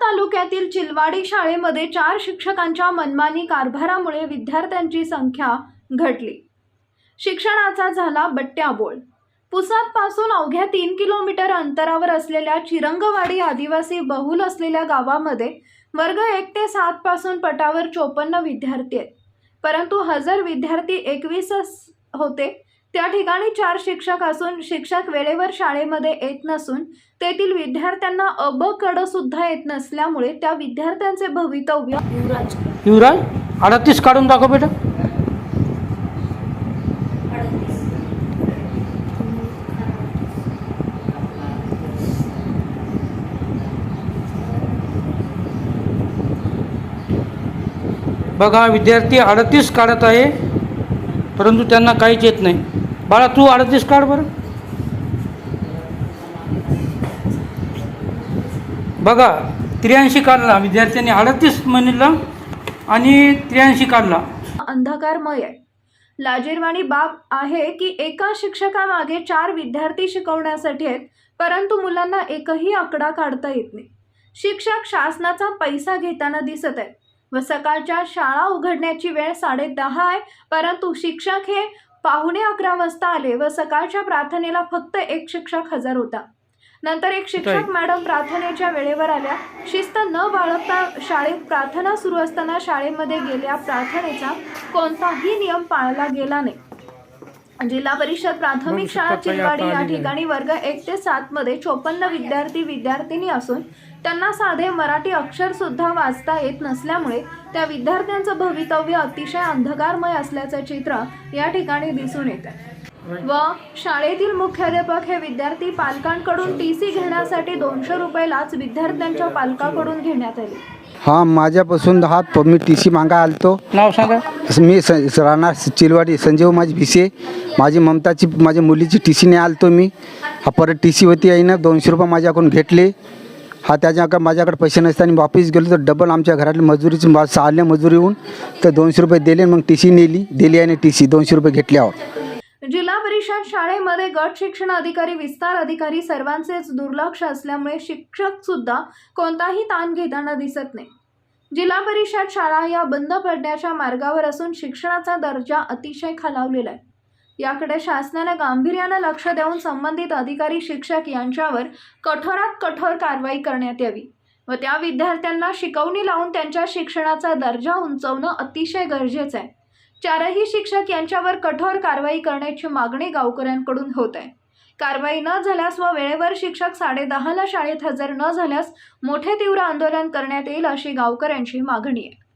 तालुक्यातील चिलवाडी शाळेमध्ये चार शिक्षकांच्या मनमानी कारभारामुळे विद्यार्थ्यांची संख्या घटली. शिक्षणाचा झाला बट्ट्याबोळ. पुसादपासून अवघ्या तीन किलोमीटर अंतरावर असलेल्या चिरंगवाडी आदिवासी बहुल असलेल्या गावामध्ये वर्ग एक ते सात पासून पटावर चोपन्न विद्यार्थी आहेत. परंतु हजर विद्यार्थी एकवीसच होते. त्या ठिकाणी चार शिक्षक असून शिक्षक वेळेवर शाळेमध्ये येत नसून तेथील विद्यार्थ्यांना अब कड सुद्धा येत नसल्यामुळे त्या विद्यार्थ्यांचे भवितव्य युवराज. युवराज अडतीस काढून दाखव बेटा. बघा विद्यार्थी अडतीस काढत आहे परंतु त्यांना काहीच येत नाही. बाळा तू अडतीस काढ बरं. बघा त्र्याऐंशी काढला विद्यार्थ्यांनी अडतीस म्हणला आणि त्र्याऐंशी काढला. अंधकारमय. आहे लाजीरवाणी बाब आहे की एका शिक्षकामागे चार विद्यार्थी शिकवण्यासाठी आहेत परंतु मुलांना एकही आकडा काढता येत नाही. शिक्षक शासनाचा पैसा घेताना दिसत आहेत व सकाळच्या शाळा उघडण्याची वेळ साडे दहा आहे परंतु शिक्षक हे पाहुणे अकरा वाजता आले व सकाळच्या प्रार्थनेला फक्त एक शिक्षक हजर होता. नंतर एक शिक्षक? मॅडम प्रार्थनेच्या वेळेवर आल्या. शिस्त न बाळगता शाळेत प्रार्थना सुरू असताना शाळेमध्ये गेल्या प्रार्थनेचा कोणताही नियम पाळला गेला नाही. जिल्हा परिषद प्राथमिक शाळा चिलवाडी या. ठिकाणी वर्ग एक ते सात मध्ये चोपन्न विद्यार्थी विद्यार्थिनी असून त्यांना साधे मराठी अक्षर सुद्धा वाचता येत नसल्यामुळे त्या विद्यार्थ्यांचं भवितव्य अतिशय अंधकारमय असल्याचं चित्र या ठिकाणी दिसून येत व शाळेतील मुख्याध्यापक हे विद्यार्थी पालकांकडून टी सी घेण्यासाठी दोनशे रुपये लाच विद्यार्थ्यांच्या पालकाकडून घेण्यात आली. हां माझ्यापासून दहा प- मी टी सी मागा आलतो. नाव सांगा. मी स स- राहणार चिलवाडी संजीव माझी भिसे माझी ममताची माझ्या मुलीची टी सीने आलतो मी. हा परत टी सी होती आहे ना दोनशे रुपये माझ्याकडून घेतले. हा त्याच्याकडे माझ्याकडे पैसे नसताना वापस गेलो तर डबल आमच्या घरातली मजुरीची मा- सहाल्या मजुरी येऊन तर दोनशे रुपये दिले मग टी सी नेली दिली आहे टी सी दोनशे रुपये घेतल्यावर. जिल्हा परिषद शाळेमध्ये गट शिक्षण अधिकारी विस्तार अधिकारी सर्वांचेच दुर्लक्ष असल्यामुळे शिक्षक सुद्धा कोणताही ताण घेताना दिसत नाही. जिल्हा परिषद शाळा या बंद पडण्याच्या मार्गावर असून शिक्षणाचा दर्जा अतिशय खालावलेला आहे. याकडे शासनाने गांभीर्यानं लक्ष देऊन संबंधित अधिकारी शिक्षक यांच्यावर कठोरात कठोर कारवाई करण्यात यावी व त्या विद्यार्थ्यांना शिकवणी लावून त्यांच्या शिक्षणाचा दर्जा उंचवणं अतिशय गरजेचं आहे. चारही शिक्षक यांच्यावर कठोर कारवाई करण्याची मागणी गावकऱ्यांकडून होत आहे. कारवाई न झाल्यास व वेळेवर शिक्षक साडेदहाला शाळेत हजर न झाल्यास मोठे तीव्र आंदोलन करण्यात येईल अशी गावकऱ्यांची मागणी आहे.